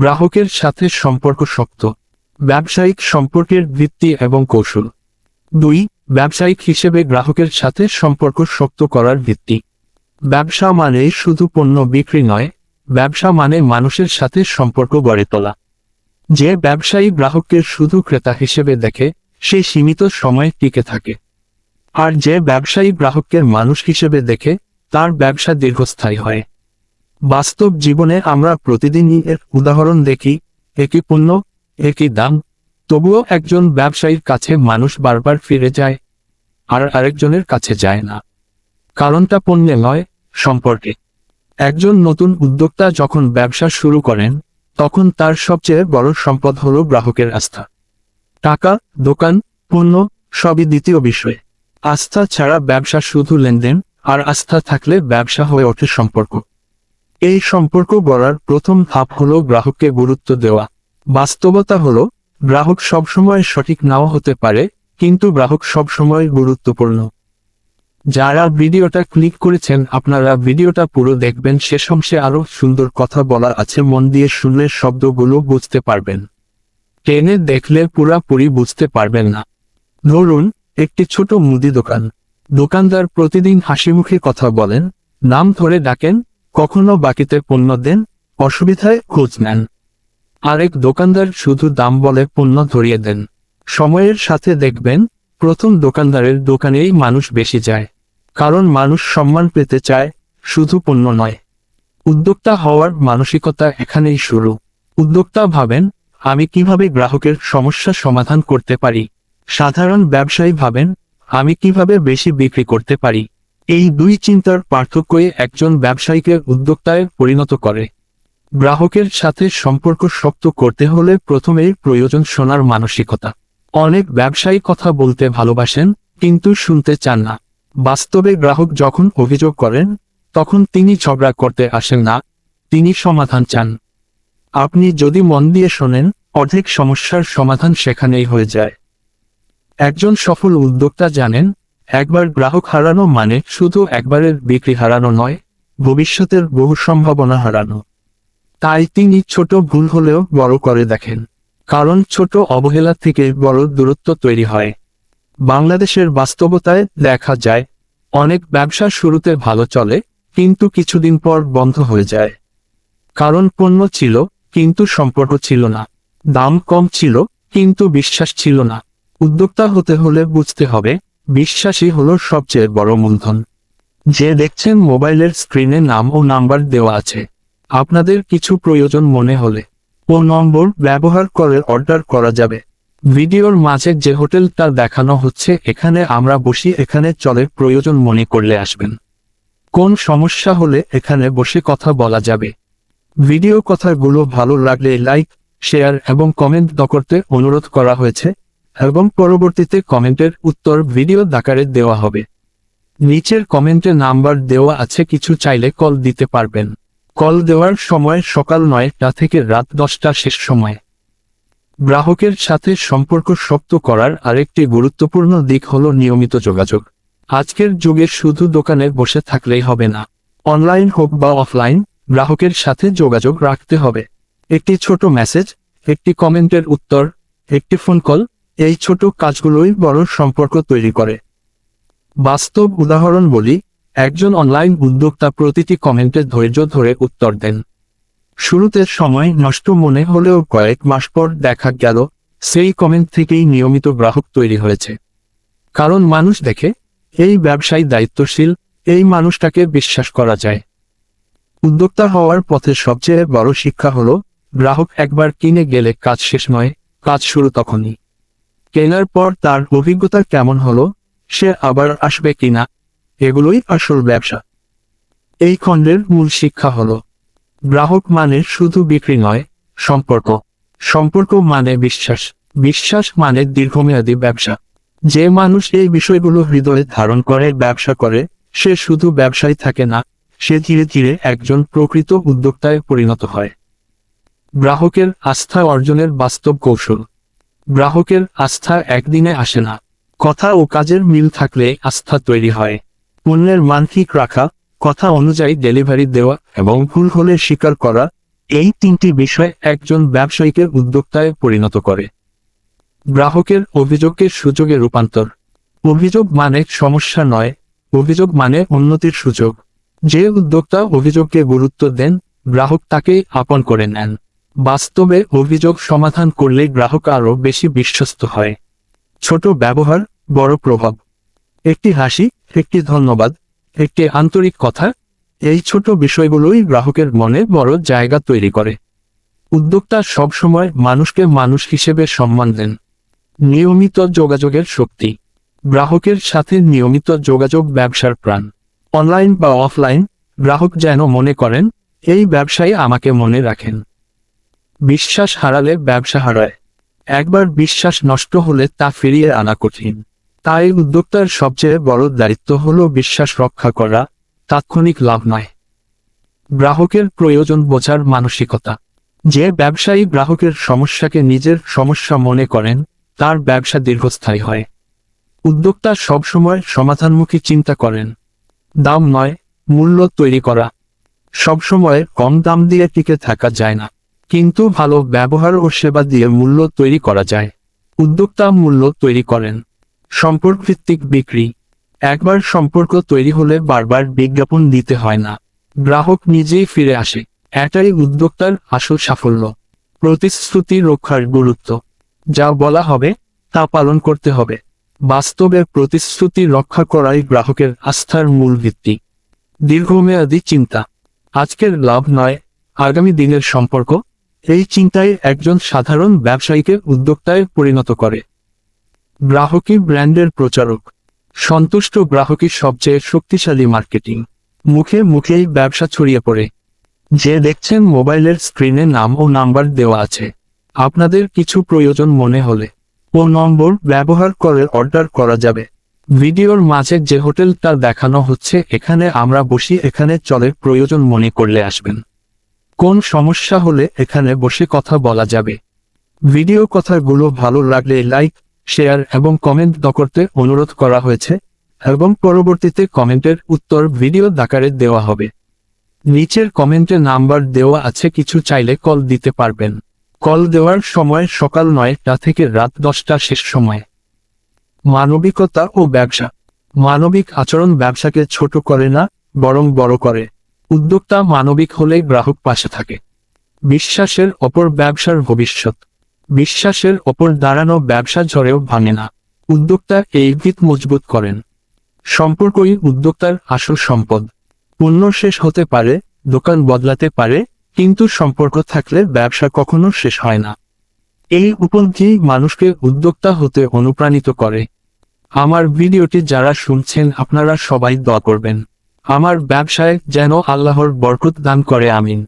গ্রাহকের সাথে সম্পর্ক শক্ত, ব্যবসায়িক সম্পর্কের ভিত্তি এবং কৌশল। দুই, ব্যবসায়িক হিসেবে গ্রাহকের সাথে সম্পর্ক শক্ত করার ভিত্তি। ব্যবসা মানে শুধু পণ্য বিক্রি নয়, ব্যবসা মানে মানুষের সাথে সম্পর্ক গড়ে তোলা। যে ব্যবসায়ী গ্রাহককে শুধু ক্রেতা হিসেবে দেখে, সে সীমিত সময় টিকে থাকে। আর যে ব্যবসায়ী গ্রাহককে মানুষ হিসেবে দেখে, তার ব্যবসা দীর্ঘস্থায়ী হয়। বাস্তব জীবনে আমরা প্রতিদিনই এর উদাহরণ দেখি একই পণ্য একই দাম? তবুও একজন ব্যবসায়ীর কাছে মানুষ বারবার ফিরে যায়, আর আরেকজনের কাছে যায় না। কারণটা পণ্যে নয়, সম্পর্কে। একজন নতুন উদ্যোক্তা যখন ব্যবসা শুরু করেন, তখন তার সবচেয়ে বড় সম্পদ হল গ্রাহকের আস্থা। টাকা, দোকান, পণ্য, সবই দ্বিতীয় বিষয়। আস্থা ছাড়া ব্যবসা শুধু লেনদেন, আর আস্থা থাকলে ব্যবসা হয়ে ওঠে সম্পর্ক। এই সম্পর্ক গড়ার প্রথম ধাপ হল গ্রাহককে গুরুত্ব দেওয়া। বাস্তবতা হলো, গ্রাহক সবসময় সঠিক নাও হতে পারে, কিন্তু গ্রাহক সবসময় গুরুত্বপূর্ণ। যারা ভিডিওটা ক্লিক করেছেন, আপনারা ভিডিওটা পুরো দেখবেন শেষ অংশে আরও সুন্দর কথা বলা আছে, মন দিয়ে শুনলে শব্দগুলো বুঝতে পারবেন। ট্রেনে দেখলে পুরাপুরি বুঝতে পারবেন না। ধরুন, একটি ছোট মুদি দোকান। দোকানদার প্রতিদিন হাসি মুখে কথা বলেন, নাম ধরে ডাকেন কখনো বাকিতে পণ্য দেন, অসুবিধায় খোঁজ নেন। আরেক দোকানদার শুধু দাম বলে পণ্য ধরিয়ে দেন। সময়ের সাথে দেখবেন, প্রথম দোকানদারের দোকানেই মানুষ বেশি যায়। কারণ মানুষ সম্মান পেতে চায়, শুধু পণ্য নয়। উদ্যোক্তা হওয়ার মানসিকতা এখানেই শুরু। উদ্যোক্তা ভাবেন, আমি কীভাবে গ্রাহকের সমস্যা সমাধান করতে পারি? সাধারণ ব্যবসায়ী ভাবেন, আমি কীভাবে বেশি বিক্রি করতে পারি? এই দুই চিন্তার পার্থক্যই একজন ব্যবসায়ীকে উদ্যোক্তায় পরিণত করে। গ্রাহকের সাথে সম্পর্ক শক্ত করতে হলে প্রথমেই প্রয়োজন শোনার মানসিকতা। অনেক ব্যবসায়ী কথা বলতে ভালোবাসেন, কিন্তু শুনতে চান না। বাস্তবে গ্রাহক যখন অভিযোগ করেন, তখন তিনি ঝগড়া করতে আসেন না, তিনি সমাধান চান। আপনি যদি মন দিয়ে শোনেন, অর্ধেক সমস্যার সমাধান সেখানেই হয়ে যায়। একজন সফল উদ্যোক্তা জানেন একবার গ্রাহক হারানো মানে শুধু একবারের বিক্রি হারানো নয়, ভবিষ্যতের বহু সম্ভাবনা হারানো। তাই তিনি ছোট ভুল হলেও বড় করে দেখেন, কারণ ছোট অবহেলা থেকে বড় দূরত্ব তৈরি হয়। বাংলাদেশের বাস্তবতায় দেখা যায়, অনেক ব্যবসা শুরুতে ভালো চলে, কিন্তু কিছুদিন পর বন্ধ হয়ে যায়। কারণ পণ্য ছিল, কিন্তু সম্পর্ক ছিল না। দাম কম ছিল, কিন্তু বিশ্বাস ছিল না। উদ্যোক্তা হতে হলে বুঝতে হবে বিশ্বাসই হলো সবচেয়ে বড় মূলধন। যে দেখছেন মোবাইলের স্ক্রিনে নাম ও নাম্বার দেওয়া আছে। আপনাদের কিছু প্রয়োজন মনে হলে ও নম্বর ব্যবহার করে অর্ডার করা যাবে। ভিডিওর মাঝে যে হোটেলটা দেখানো হচ্ছে, এখানে আমরা বসি, এখানে চলে প্রয়োজন মনে করলে আসবেন। কোন সমস্যা হলে এখানে বসে কথা বলা যাবে। ভিডিও কথাগুলো ভালো লাগলে লাইক, শেয়ার এবং কমেন্ট করতে অনুরোধ করা হয়েছে। এবং পরবর্তীতে কমেন্টের উত্তর ভিডিও দাকারে দেওয়া হবে। নিচের কমেন্টে নাম্বার দেওয়া আছে, কিছু চাইলে কল দিতে পারবেন। কল দেওয়ার সময় সকাল নয়টা থেকে রাত দশটা শেষ সময়। গ্রাহকের সাথে সম্পর্ক শক্ত করার আরেকটি গুরুত্বপূর্ণ দিক হল নিয়মিত যোগাযোগ। আজকের যুগে শুধু দোকানে বসে থাকলেই হবে না। অনলাইন হোক বা অফলাইন, গ্রাহকের সাথে যোগাযোগ রাখতে হবে। একটি ছোট মেসেজ, একটি কমেন্টের উত্তর, একটি ফোন কল এই ছোট কাজগুলোই বড় সম্পর্ক তৈরি করে। বাস্তব উদাহরণ বলি, একজন অনলাইন উদ্যোক্তা প্রতিটি কমেন্টে ধৈর্য ধরে উত্তর দেন। শুরুতে সময় নষ্ট মনে হলেও কয়েক মাস পর দেখা গেল, সেই কমেন্ট থেকেই নিয়মিত গ্রাহক তৈরি হয়েছে। কারণ মানুষ দেখে, এই ব্যবসায়ী দায়িত্বশীল, এই মানুষটাকে বিশ্বাস করা যায়। উদ্যোক্তা হওয়ার পথে সবচেয়ে বড় শিক্ষা হলো, গ্রাহক একবার কিনে গেলে কাজ শেষ নয়, কাজ শুরু তখনই। কেনার পর তার অভিজ্ঞতা কেমন হলো? সে আবার আসবে কিনা? এগুলোই আসল ব্যবসা। এই খণ্ডের মূল শিক্ষা হলো, গ্রাহক মানে শুধু বিক্রি নয়, সম্পর্ক। সম্পর্ক মানে বিশ্বাস। বিশ্বাস মানে দীর্ঘমেয়াদী ব্যবসা। যে মানুষ এই বিষয়গুলো হৃদয়ে ধারণ করে, ব্যবসা করে, সে শুধু ব্যবসায় থাকে না, সে ধীরে ধীরে একজন প্রকৃত উদ্যোক্তায় পরিণত হয়। গ্রাহকের আস্থা অর্জনের বাস্তব কৌশল। গ্রাহকের আস্থা একদিনে আসে না। কথা ও কাজের মিল থাকলে আস্থা তৈরি হয়। পণ্যের মান ঠিক রাখা, কথা অনুযায়ী ডেলিভারি দেওয়া এবং ভুল হলে স্বীকার করা, এই তিনটি বিষয় একজন ব্যবসায়ীকে উদ্যোক্তায় পরিণত করে। গ্রাহকের অভিযোগকে সুযোগে রূপান্তর। অভিযোগ মানে সমস্যা নয়, অভিযোগ মানে উন্নতির সুযোগ। যে উদ্যোক্তা অভিযোগকে গুরুত্ব দেন, গ্রাহক তাকে আপন করে নেন। বাস্তবে অভিযোগ সমাধান করলে গ্রাহক আরও বেশি বিশ্বস্ত হয়। ছোট ব্যবহার, বড় প্রভাব। একটি হাসি, একটি ধন্যবাদ, একটি আন্তরিক কথা, এই ছোট বিষয়গুলোই গ্রাহকের মনে বড় জায়গা তৈরি করে। উদ্যোক্তা সবসময় মানুষকে মানুষ হিসেবে সম্মান দেন। নিয়মিত যোগাযোগের শক্তি। গ্রাহকের সাথে নিয়মিত যোগাযোগ ব্যবসার প্রাণ। অনলাইন বা অফলাইন গ্রাহক যেন মনে করেন, এই ব্যবসায়ী আমাকে মনে রাখেন। বিশ্বাস হারালে ব্যবসা হারায়। একবার বিশ্বাস নষ্ট হলে তা ফিরিয়ে আনা কঠিন। তাই উদ্যোক্তার সবচেয়ে বড় দায়িত্ব হল বিশ্বাস রক্ষা করা, তাৎক্ষণিক লাভ নয়। গ্রাহকের প্রয়োজন বোঝার মানসিকতা। যে ব্যবসায়ী গ্রাহকের সমস্যাকে নিজের সমস্যা মনে করেন, তার ব্যবসা দীর্ঘস্থায়ী হয়। উদ্যোক্তা সবসময় সমাধানমুখী চিন্তা করেন। দাম নয়, মূল্য তৈরি করা। সবসময় কম দাম দিয়ে টিকে থাকা যায় না। কিন্তু ভালো ব্যবহার ও সেবা দিয়ে মূল্য তৈরি করা যায়। উদ্যোক্তা মূল্য তৈরি করেন। সম্পর্ক ভিত্তিক বিক্রি। একবার সম্পর্ক তৈরি হলে বারবার বিজ্ঞাপন দিতে হয় না। গ্রাহক নিজেই ফিরে আসে। এটাই উদ্যোক্তার আসল সাফল্য। প্রতিশ্রুতি রক্ষার গুরুত্ব। যা বলা হবে, তা পালন করতে হবে। বাস্তবে প্রতিশ্রুতি রক্ষা করাই গ্রাহকের আস্থার মূল ভিত্তি। দীর্ঘমেয়াদী চিন্তা। আজকের লাভ নয়, আগামী দিনের সম্পর্ক এই চিন্তায় একজন সাধারণ ব্যবসায়ীকে উদ্যোক্তায় পরিণত করে। গ্রাহকই ব্র্যান্ডের প্রচারক। সন্তুষ্ট গ্রাহকই সবচেয়ে শক্তিশালী মার্কেটিং। মুখে মুখেই ব্যবসা ছড়িয়ে পড়ে। যে দেখছেন মোবাইলের স্ক্রিনে নাম ও নাম্বার দেওয়া আছে। আপনাদের কিছু প্রয়োজন মনে হলে ও নম্বর ব্যবহার করে অর্ডার করা যাবে। ভিডিওর মাঝে যে হোটেলটা দেখানো হচ্ছে, এখানে আমরা বসি, এখানে চলে প্রয়োজন মনে করলে আসবেন। কোন সমস্যা হলে এখানে বসে কথা বলা যাবে? ভিডিও কথাগুলো ভালো লাগলে লাইক, শেয়ার এবং কমেন্ট করতে অনুরোধ করা হয়েছে এবং পরবর্তীতে কমেন্টের উত্তর ভিডিও দাকারে দেওয়া হবে। নিচের কমেন্টে নাম্বার দেওয়া আছে, কিছু চাইলে কল দিতে পারবেন। কল দেওয়ার সময় সকাল নয়টা থেকে রাত দশটা শেষ সময়। মানবিকতা ও ব্যবসা। মানবিক আচরণ ব্যবসাকে ছোট করে না, বরং বড় করে। উদ্যোক্তা মানবিক হলে গ্রাহক পাশে থাকে। বিশ্বাসের অপর ব্যবসার ভবিষ্যৎ। বিশ্বাসের ওপর দাঁড়ানো ব্যবসা ঝড়েও ভাঙে না। উদ্যোক্তা এই ভিত মজবুত করেন। সম্পর্কই উদ্যোক্তার আসল সম্পদ। পণ্য শেষ হতে পারে, দোকান বদলাতে পারে, কিন্তু সম্পর্ক থাকলে ব্যবসা কখনো শেষ হয় না। এই উপলব্ধি মানুষকে উদ্যোক্তা হতে অনুপ্রাণিত করে। আমার ভিডিওটি যারা শুনছেন, আপনারা সবাই দোয়া করবেন। আমার ব্যবসায় যেন আল্লাহর বরকুত দান করে আমিন।